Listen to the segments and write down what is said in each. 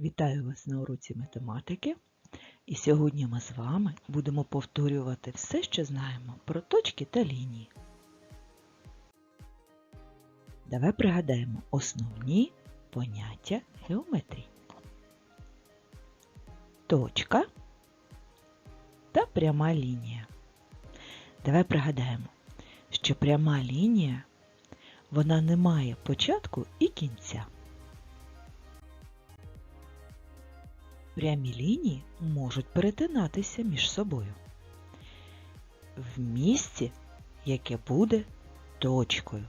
Вітаю вас на уроці математики. І сьогодні ми з вами будемо повторювати все, що знаємо про точки та лінії. Давай пригадаємо основні поняття геометрії. Точка та пряма лінія. Давай пригадаємо, що пряма лінія вона не має початку і кінця. Прямі лінії можуть перетинатися між собою в місці, яке буде точкою.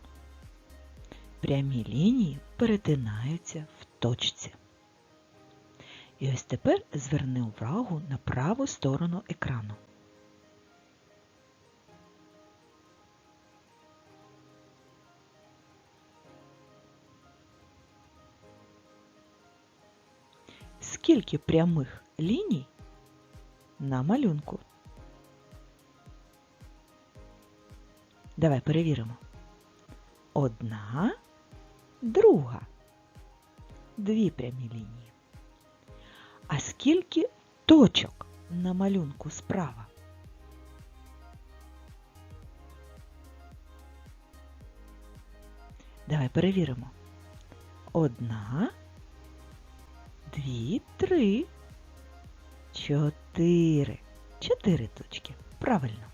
Прямі лінії перетинаються в точці. І ось тепер зверни увагу на праву сторону екрану. Скільки прямих ліній на малюнку? Давай перевіримо. Одна, друга. Дві прямі лінії. А скільки точок на малюнку справа? Давай перевіримо. Одна, дві, три, чотири. Чотири точки. Правильно.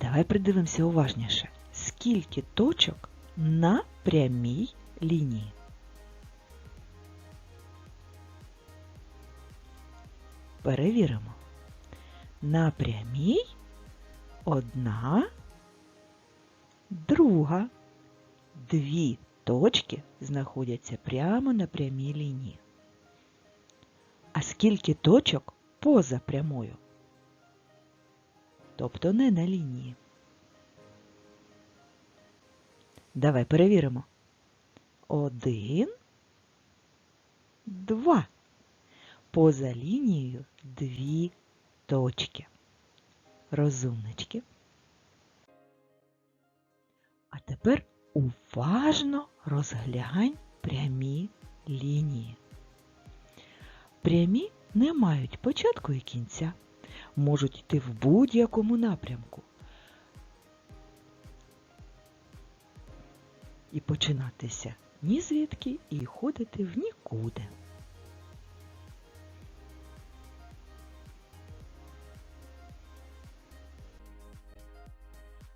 Давай придивимося уважніше. Скільки точок на прямій лінії? Перевіримо. На прямій одна, друга. Дві точки знаходяться прямо на прямій лінії. А скільки точок поза прямою? Тобто не на лінії. Давай перевіримо. Один, два. Поза лінією дві точки. Розумнички. А тепер уважно розглянь прямі лінії. Прямі не мають початку і кінця, можуть йти в будь-якому напрямку. І починатися ні звідки і ходити в нікуди.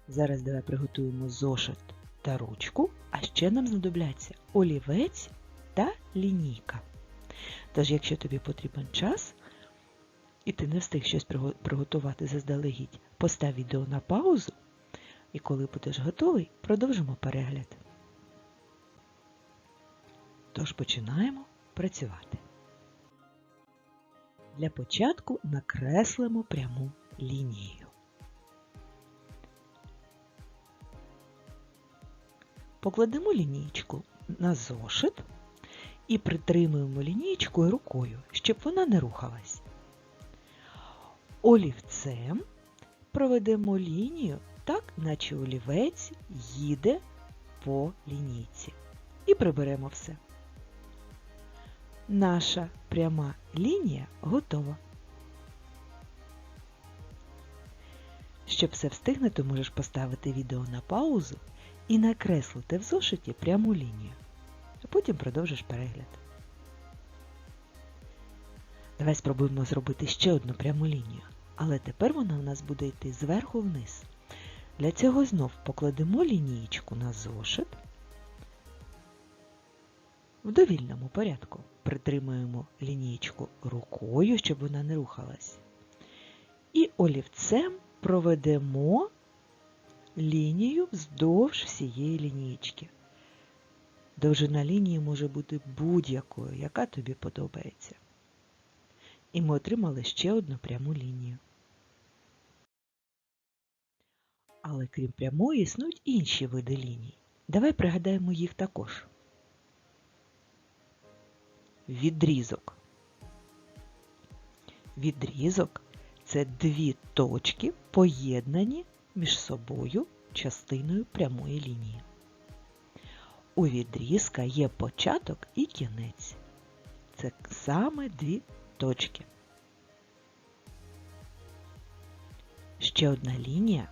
Зараз давай приготуємо зошит та ручку, а ще нам знадобляться олівець та лінійка. Тож, якщо тобі потрібен час, і ти не встиг щось приготувати заздалегідь, постав відео на паузу, і коли будеш готовий, продовжимо перегляд. Тож починаємо працювати. Для початку накреслимо пряму лінію. Покладемо лінієчку на зошит і притримуємо лінієчкою рукою, щоб вона не рухалась. Олівцем проведемо лінію так, наче олівець їде по лінійці. І приберемо все. Наша пряма лінія готова. Щоб все встигнути, можеш поставити відео на паузу і накреслити в зошиті пряму лінію. Потім продовжиш перегляд. Давай спробуємо зробити ще одну пряму лінію, але тепер вона у нас буде йти зверху вниз. Для цього знов покладемо лінієчку на зошит. В довільному порядку притримуємо лінієчку рукою, щоб вона не рухалась. І олівцем проведемо лінію вздовж всієї лінієчки. Довжина лінії може бути будь-якою, яка тобі подобається. І ми отримали ще одну пряму лінію. Але крім прямої, існують інші види ліній. Давай пригадаємо їх також. Відрізок. Відрізок це дві точки, поєднані між собою частиною прямої лінії. У відрізка є початок і кінець. це саме дві точки. Ще одна лінія,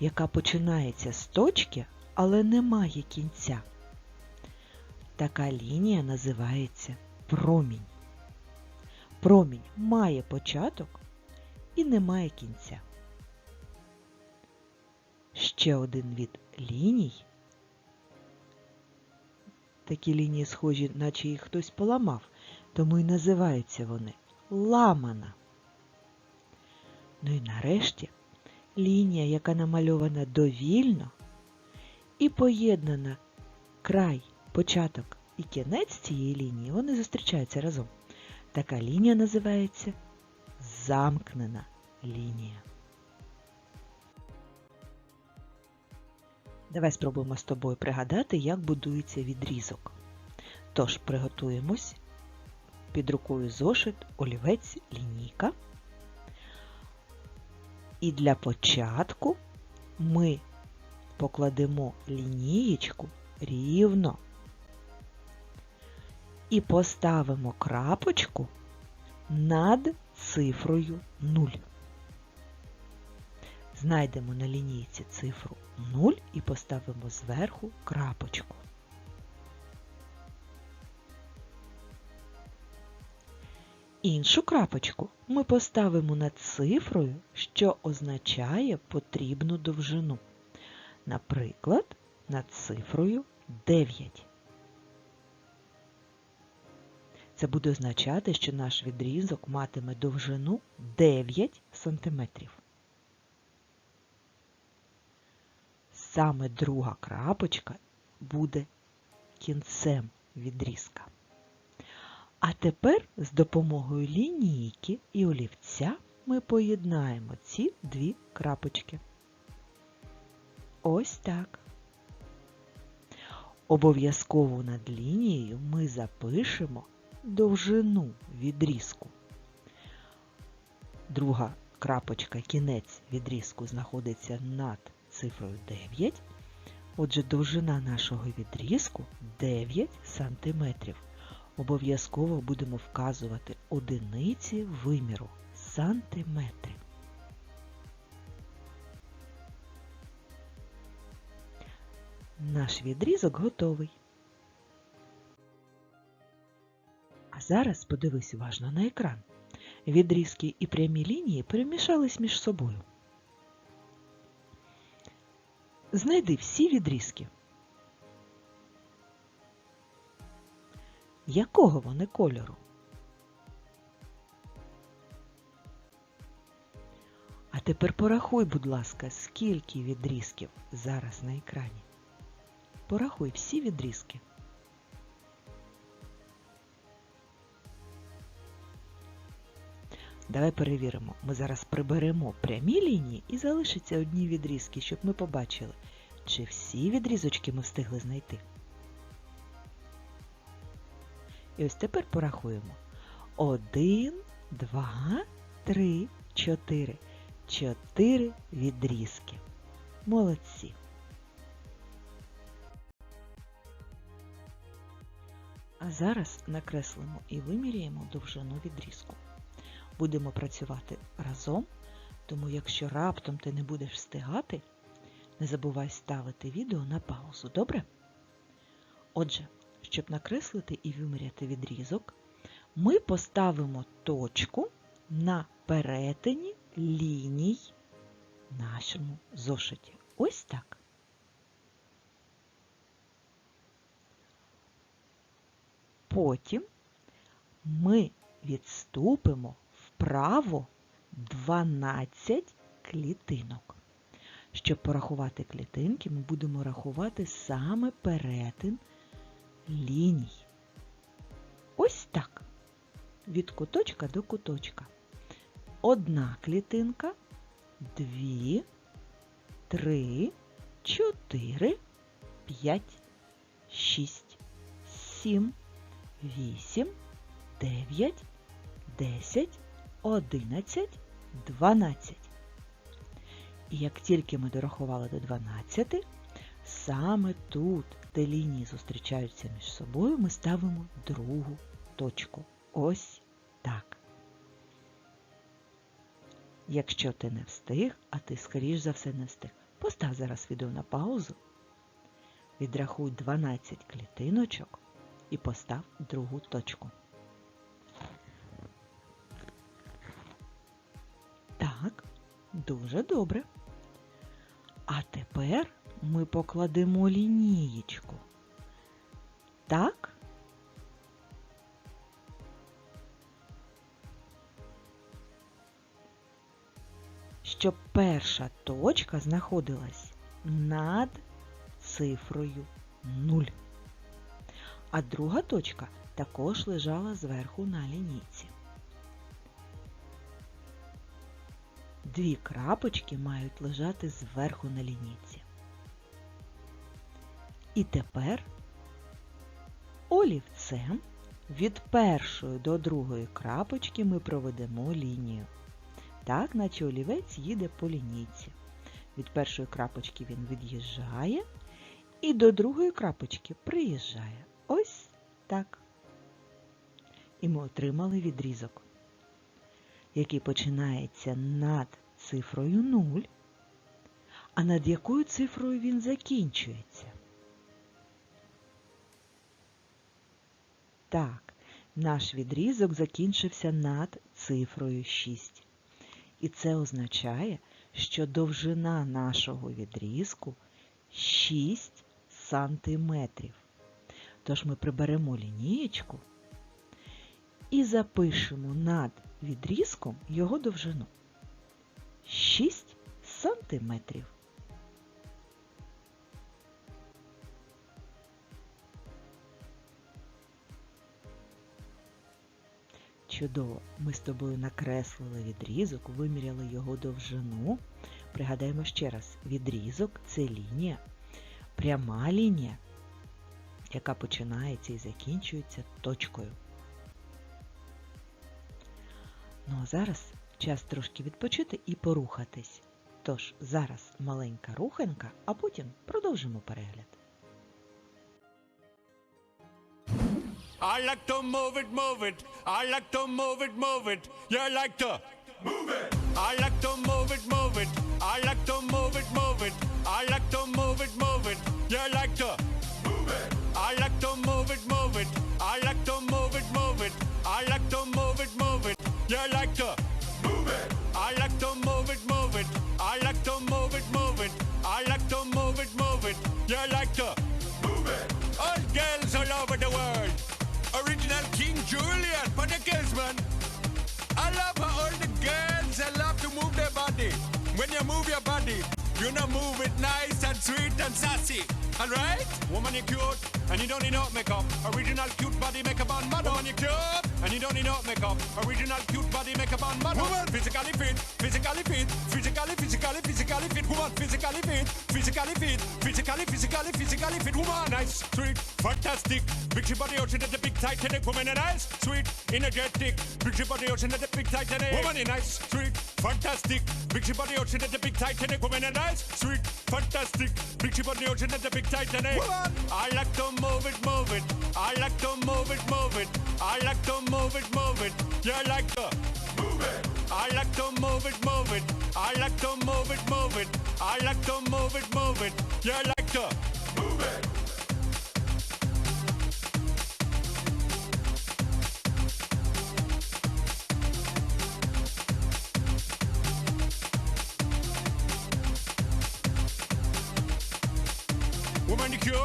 яка починається з точки, але не має кінця. Така лінія називається промінь. Промінь має початок і не має кінця. Ще один від ліній. Такі лінії схожі, наче їх хтось поламав, тому і називаються вони ламана. Ну і нарешті лінія, яка намальована довільно і поєднана край, початок і кінець цієї лінії, вони зустрічаються разом. Така лінія називається замкнена лінія. Давай спробуємо з тобою пригадати, як будується відрізок. Тож приготуємось під рукою зошит, олівець, лінійка. І для початку ми покладемо лінієчку рівно і поставимо крапочку над цифрою 0. Знайдемо на лінійці цифру 0 і поставимо зверху крапочку. Іншу крапочку ми поставимо над цифрою, що означає потрібну довжину. Наприклад, над цифрою 9. Це буде означати, що наш відрізок матиме довжину 9 см. Саме друга крапочка буде кінцем відрізка. А тепер з допомогою лінійки і олівця ми поєднаємо ці дві крапочки. Ось так. Обов'язково над лінією ми запишемо довжину відрізку. Друга крапочка, кінець відрізку знаходиться над цифрою 9. Отже, довжина нашого відрізку 9 см. Обов'язково будемо вказувати одиниці виміру сантиметри. Наш відрізок готовий. А зараз подивись уважно на екран. Відрізки і прямі лінії перемішались між собою. Знайди всі відрізки. Якого вони кольору? А тепер порахуй, будь ласка, скільки відрізків зараз на екрані. Порахуй всі відрізки. Давай перевіримо. Ми зараз приберемо прямі лінії і залишаться одні відрізки, щоб ми побачили, чи всі відрізочки ми встигли знайти. І ось тепер порахуємо. Один, два, три, чотири. Чотири відрізки. Молодці. А зараз накреслимо і виміряємо довжину відрізку. Будемо працювати разом, тому якщо раптом ти не будеш встигати, не забувай ставити відео на паузу, добре? Отже, щоб накреслити і виміряти відрізок, ми поставимо точку на перетині ліній нашому зошиті. Ось так. Потім ми відступимо вправо 12 клітинок. Щоб порахувати клітинки, ми будемо рахувати саме перетин ліній. Ось так. Від куточка до куточка. Одна клітинка, дві, три, чотири, п'ять, шість, сім, вісім, дев'ять, десять, одинадцять, дванадцять. І як тільки ми дорахували до 12, саме тут, де лінії зустрічаються між собою, ми ставимо другу точку. ось так. Якщо ти не встиг, а ти скоріш за все не встиг, постав зараз відео на паузу, відрахуй 12 клітиночок і постав другу точку. Дуже добре. А тепер ми покладемо лінієчку. Так? Щоб перша точка знаходилась над цифрою 0. А друга точка також лежала зверху на лінійці. Дві крапочки мають лежати зверху на лінійці. І тепер олівцем від першої до другої крапочки ми проведемо лінію. Так, наче олівець їде по лінійці. Від першої крапочки він від'їжджає і до другої крапочки приїжджає. Ось так. І ми отримали відрізок, який починається над цифрою 0, а над якою цифрою він закінчується. Так, наш відрізок закінчився над цифрою 6. І це означає, що довжина нашого відрізку 6 сантиметрів. Тож ми приберемо лінієчку і запишемо над відрізком його довжину 6 сантиметрів. Чудово! Ми з тобою накреслили відрізок, виміряли його довжину. Пригадаємо ще раз, відрізок це лінія, пряма лінія, яка починається і закінчується точкою. Ну а зараз час трошки відпочити і порухатись. Тож зараз маленька руханка, а потім продовжимо перегляд. I like to move it, move it. I like to move it, move it. You like to move it. I like to move it, move it. I like to move it, move it. I like to move it, move it. You like to move it. I like to move it, move it. I like to move it, move it. I like to move. You like to move it. I like to move it, move it. I like to move it, move it. I like to move it, move it. You like to move it. All girls all over the world. Original King Julian for the girls, man. I love how all the girls they love to move their body. When you move your body, you know move it nice and sweet and sassy. Alright? Woman, you cute, and you don't need no makeup. Original cute body makeup on model. Woman, you cute, and you don't need no makeup. Original cute body makeup on model. Woman, physically fit, physically fit, physically, physically, physically fit. Woman, physically fit, physically fit, physically, physically, physically fit. Woman, nice, sweet, fantastic. Big she body ocean at the big titanic. Woman, a nice, sweet, energetic. Big she body ocean at the big titanic. Woman, a nice, sweet, fantastic. Big she body ocean at the big titanic. Woman, a nice, sweet, fantastic. Big she body ocean at the big titanic. Woman, I like to move it, move it. I like to move it, move it. I like to move it, move it. You like to move it. I like to move it, move it. I like to move it, move it. I like to move it, move it. You like to move it. Woman, you cute,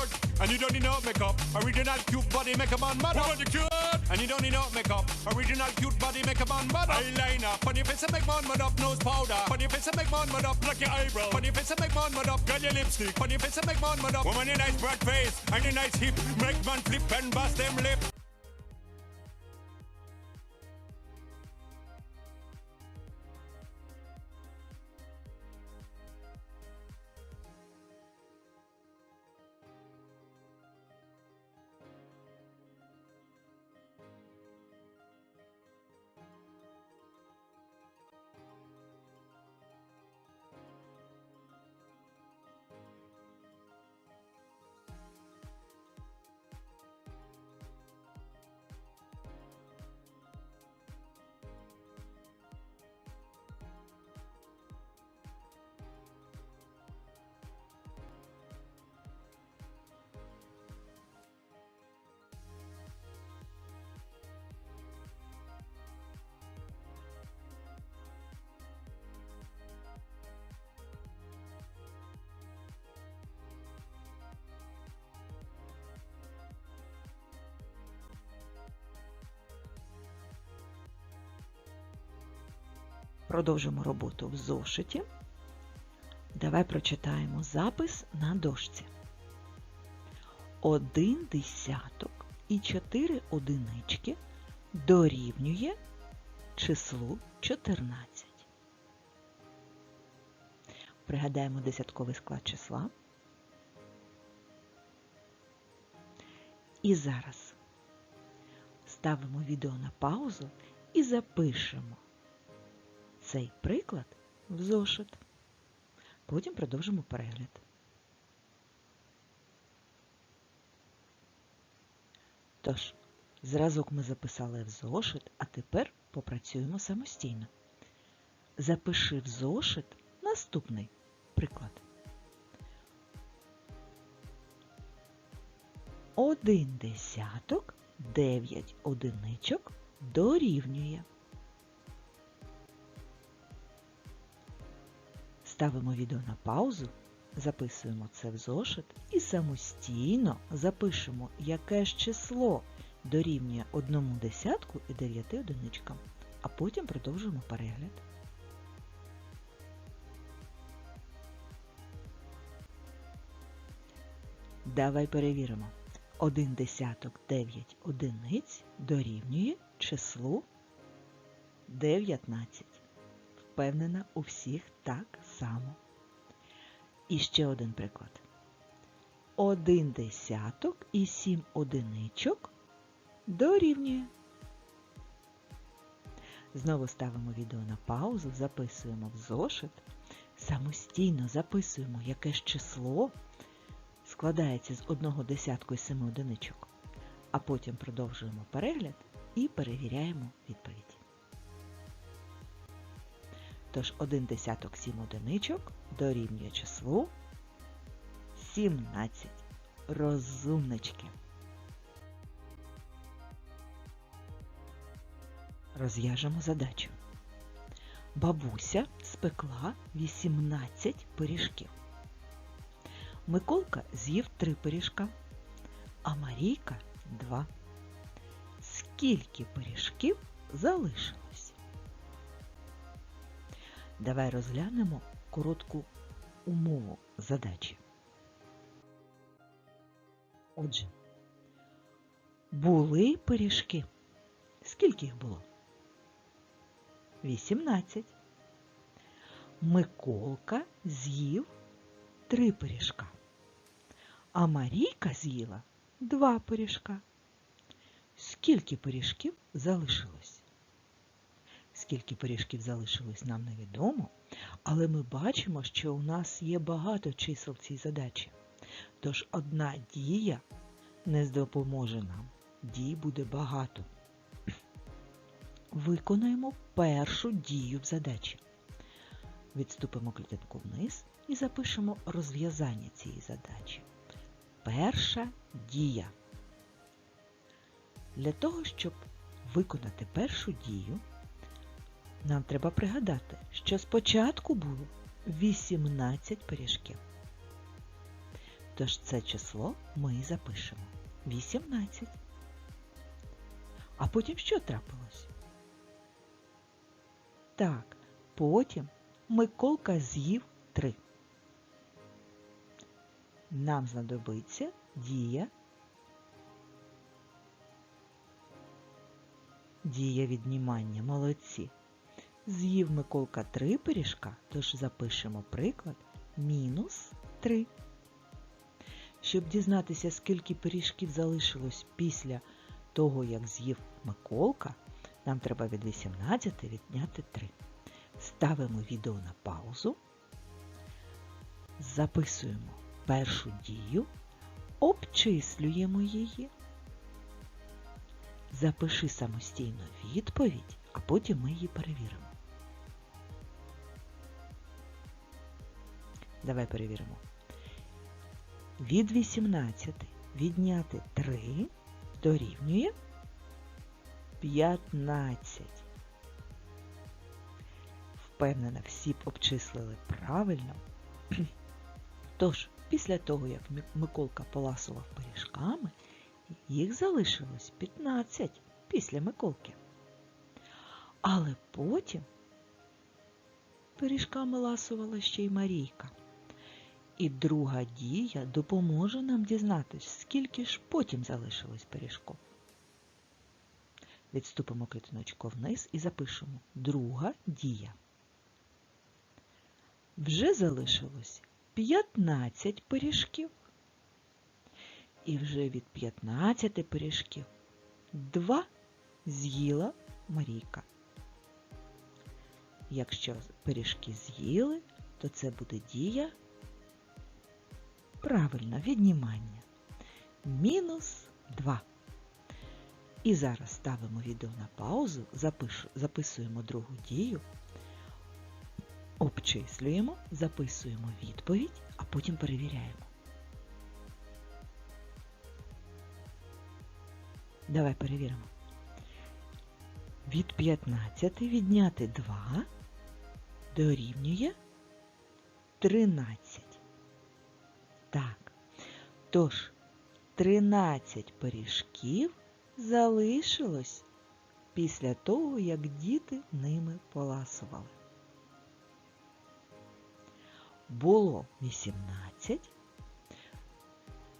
and you don't need no makeup. Original cute body makeup on model. Woman, you cute, and you don't need no makeup. Original cute body makeup on model. Eyeliner, on your face and make man mud up. Nose powder, your face and make man mud up. Pluck your eyebrow, your face and make man mud up. Girl, your lipstick, your face and make man mud up. Woman, your nice broad face, and your nice hip. Make man flip and bust them lip. Продовжимо роботу в зошиті. Давай прочитаємо запис на дошці. Один десяток і чотири одинички дорівнює числу 14. Пригадаємо десятковий склад числа. І зараз ставимо відео на паузу і запишемо цей приклад в зошит. Потім продовжимо перегляд. Тож, зразок ми записали в зошит, а тепер попрацюємо самостійно. Запиши в зошит наступний приклад. Один десяток, дев'ять одиничок дорівнює. Ставимо відео на паузу, записуємо це в зошит і самостійно запишемо, яке ж число дорівнює одному десятку і дев'яти одиничкам, а потім продовжуємо перегляд. Давай перевіримо. Один десяток 9 одиниць дорівнює числу 19. Впевнена, у всіх так само. І ще один приклад. Один десяток і 7 одиничок дорівнює. Знову ставимо відео на паузу, записуємо в зошит, самостійно записуємо, яке ж число складається з одного десятку і семи одиничок, а потім продовжуємо перегляд і перевіряємо відповідь. Тож один десяток сім одиничок дорівнює числу 17. Розумнички. Розв'яжемо задачу. Бабуся спекла 18 пиріжків. Миколка з'їв три пиріжка, а Марійка два. Скільки пиріжків залишилось? Давай розглянемо коротку умову задачі. Отже, були пиріжки. Скільки їх було? 18. Миколка з'їв три пиріжка, а Марійка з'їла два пиріжка. Скільки пиріжків залишилось? Скільки пиріжків залишилось, нам невідомо, але ми бачимо, що у нас є багато чисел в цій задачі. Тож одна дія не допоможе нам. Дій буде багато. Виконаємо першу дію в задачі. Відступимо клітинку вниз і запишемо розв'язання цієї задачі. Перша дія. Для того, щоб виконати першу дію, нам треба пригадати, що спочатку було 18 пиріжків. Тож це число ми і запишемо 18. А потім що трапилось? Так, потім Миколка з'їв 3. Нам знадобиться дія. Дія віднімання молодці. З'їв Миколка 3 пиріжка, тож запишемо приклад мінус 3. Щоб дізнатися, скільки пиріжків залишилось після того, як з'їв Миколка, нам треба від 18 відняти 3. Ставимо відео на паузу, записуємо першу дію, обчислюємо її. Запиши самостійно відповідь, а потім ми її перевіримо. Давай перевіримо. Від 18 відняти 3 дорівнює 15. Впевнена, всі б обчислили правильно. Тож, після того, як Миколка поласував пиріжками, їх залишилось 15 після Миколки. Але потім пиріжками ласувала ще й Марійка. І друга дія допоможе нам дізнатись, скільки ж потім залишилось пиріжком. Відступимо клітиночку вниз і запишемо друга дія. Вже залишилось 15 пиріжків. І вже від 15 пиріжків два з'їла Марійка. Якщо пиріжки з'їли, то це буде дія правильно віднімання. Мінус 2. І зараз ставимо відео на паузу, записуємо другу дію, обчислюємо, записуємо відповідь, а потім перевіряємо. Давай перевіримо. Від 15 відняти 2 дорівнює 13. Так. Тож 13 пиріжків залишилось після того, як діти ними поласували. Було 18.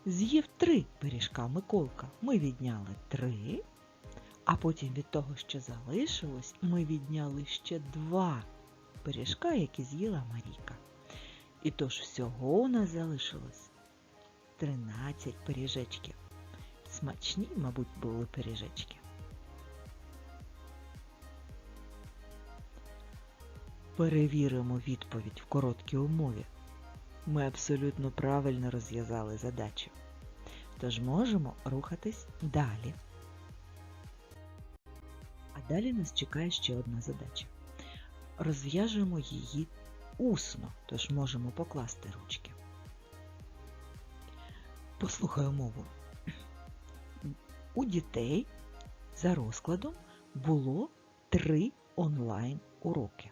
З'їв 3 пиріжка Миколка. Ми відняли 3, а потім від того, що залишилось, ми відняли ще 2 пиріжка, які з'їла Маріка. І тож всього у нас залишилось 13 пиріжечків. Смачні, мабуть, були пиріжечки. Перевіримо відповідь в короткій умові. Ми абсолютно правильно розв'язали задачу. Тож можемо рухатись далі. А далі нас чекає ще одна задача. Розв'яжемо її усно, тож можемо покласти ручки. Послухай умову. У дітей за розкладом було три онлайн уроки.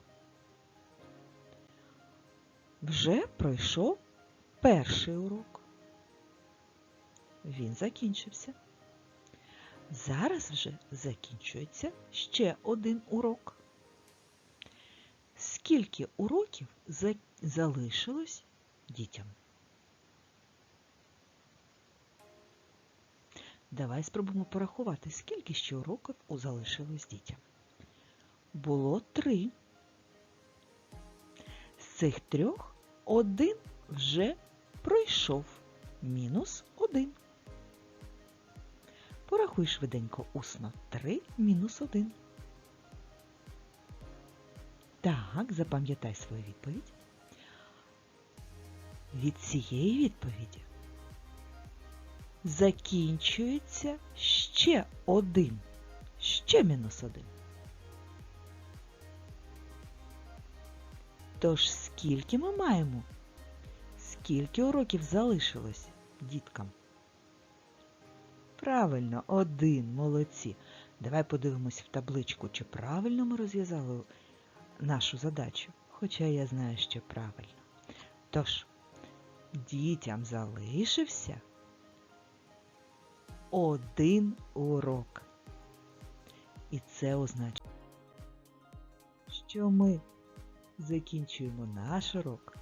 Вже пройшов перший урок. Він закінчився. Зараз вже закінчується ще один урок. Скільки уроків за- залишилось дітям? Давай спробуємо порахувати, скільки ще уроків залишилось дітям. Було три. З цих трьох один вже пройшов. Мінус один. Порахуй швиденько усно. Три мінус один. Так, запам'ятай свою відповідь. Від цієї відповіді закінчується ще один. Ще мінус один. Тож скільки ми маємо? Скільки уроків залишилось діткам? Правильно, один, молодці. Давай подивимось в табличку, чи правильно ми розв'язали нашу задачу. Хоча я знаю, що правильно. Тож, дітям залишився один урок. І це означає, що ми закінчуємо наш урок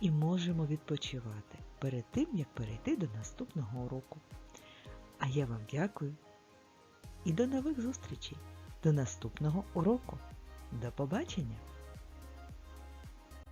і можемо відпочивати перед тим, як перейти до наступного уроку. А я вам дякую і до нових зустрічей, до наступного уроку. До побачення!